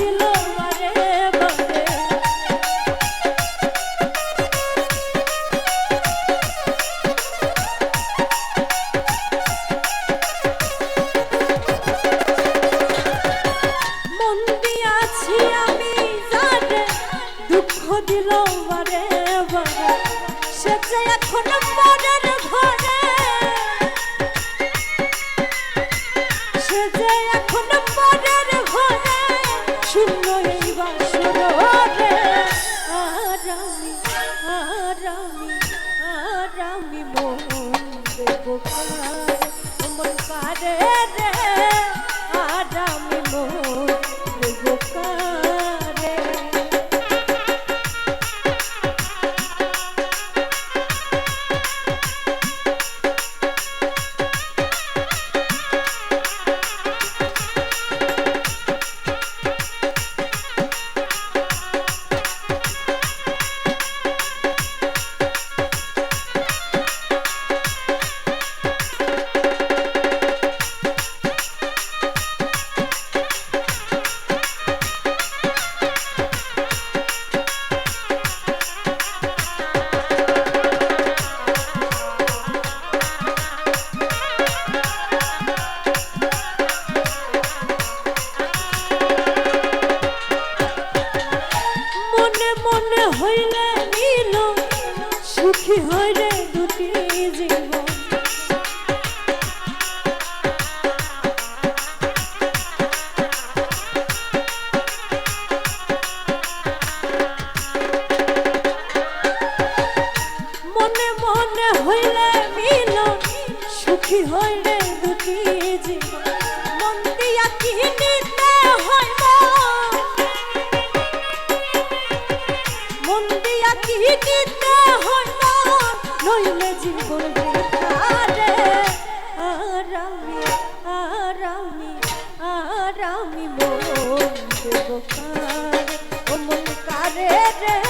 দুঃখ দিল আমি আর আমি মন দেবো মন পারে রে হইলে দুটি জীবন। মনে মনে হইলে সুখী হইলে দুটি মন দিয়া কি নইলে জীবন বেকারে আর আমি আর আমি আর মন দেব কারে। ও মন কারে রে?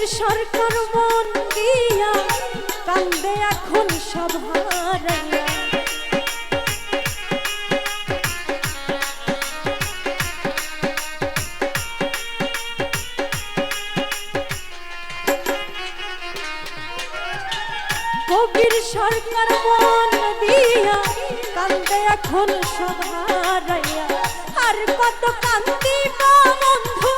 কবির সরকার মন দিয়া কান্দে এখন সব হারাইয়া। কবির সরকার মন দিয়া কান্দে এখন সব হারাইয়া। আর কত কান্দিব বন্ধু